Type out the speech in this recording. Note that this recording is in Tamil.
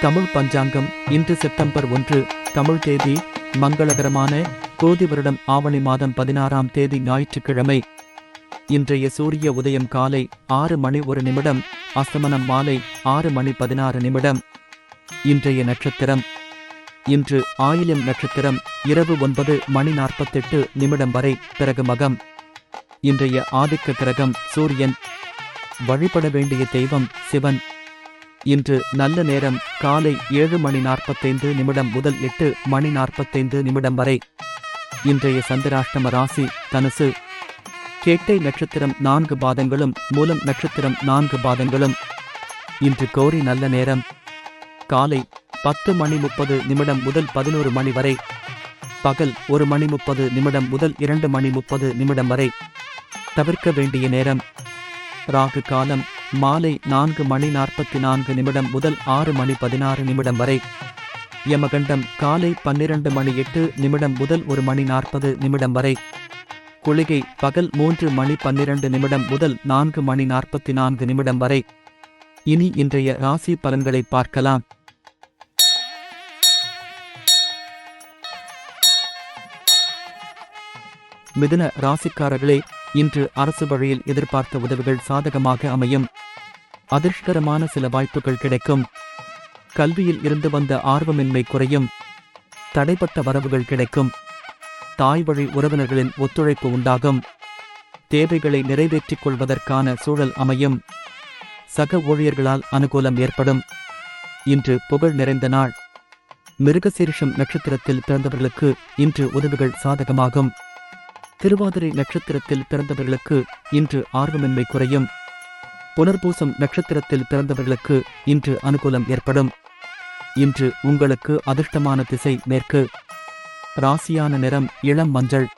தமிழ் பஞ்சாங்கம் இன்று செப்டம்பர் ஒன்று தமிழ் தேதி மங்களகரமான கோதி வருடம் ஆவணி மாதம் பதினாறாம் தேதி ஞாயிற்றுக்கிழமை. இன்றைய சூரிய உதயம் காலை ஆறு மணி ஒரு நிமிடம் அஸ்தமனம் மாலை ஆறு மணி பதினாறு நிமிடம். இன்றைய நட்சத்திரம். இன்று ஆயிலம் நட்சத்திரம் இரவு ஒன்பது மணி நாற்பத்தெட்டு நிமிடம் வரை பிறகு மகம். இன்றைய ஆதிக்க கிரகம் சூரியன். வழிபட வேண்டிய தெய்வம் சிவன். இன்று நல்ல நேரம் காலை ஏழு மணி நாற்பத்தைந்து நிமிடம் முதல் எட்டு மணி நாற்பத்தைந்து நிமிடம் வரை. இன்றைய சந்திராஷ்டம ராசி தனுசு. கேட்டை நட்சத்திரம் நான்கு பாதங்களும் மூலம் நட்சத்திரம் நான்கு பாதங்களும். இன்று கோரி நல்ல நேரம். காலை பத்து மணி முப்பது நிமிடம் முதல் பதினோரு மணி வரை. பகல் ஒரு மணி முப்பது நிமிடம் முதல் இரண்டு மணி முப்பது நிமிடம் வரை. தவிர்க்க வேண்டிய நேரம். ராகு காலம் மாலை நான்கு மணி நாற்பத்தி நான்கு நிமிடம் முதல் ஆறு மணி பதினாறு நிமிடம் வரை. யமகண்டம் காலை பன்னிரண்டு மணி எட்டு நிமிடம் முதல் ஒரு மணி நாற்பது நிமிடம் வரை. குளிகை பகல் மூன்று மணி பன்னிரண்டு நிமிடம் முதல் நான்கு மணி நாற்பத்தி நான்கு நிமிடம் வரை. இனி இன்றைய ராசி பலன்களை பார்க்கலாம். மிதுன ராசிக்காரர்களே இன்று அரசு வழியில் எதிர்பார்த்த உதவிகள் சாதகமாக அமையும். அதிர்ஷ்டகரமான சில வாய்ப்புகள் கிடைக்கும். கல்வியில் இருந்து வந்த ஆர்வமின்மை குறையும். தடைப்பட்ட வரவுகள் கிடைக்கும். தாய் வழி உறவினர்களின் ஒத்துழைப்பு உண்டாகும். தேவைகளை நிறைவேற்றிக் கொள்வதற்கான சூழல் அமையும். சக ஊழியர்களால் அனுகூலம் ஏற்படும். இன்று புகழ் நிறைந்த நாள். மிருகசீரிஷம் நட்சத்திரத்தில் பிறந்தவர்களுக்கு இன்று உதவிகள் சாதகமாகும். திருவாதிரை நட்சத்திரத்தில் பிறந்தவர்களுக்கு இன்று ஆர்வமின்மை குறையும். புனர்பூசம் நட்சத்திரத்தில் பிறந்தவர்களுக்கு இன்று அனுகூலம் ஏற்படும். இன்று உங்களுக்கு அதிர்ஷ்டமான திசை மேற்கு. ராசியான நிறம் இளம் மஞ்சள்.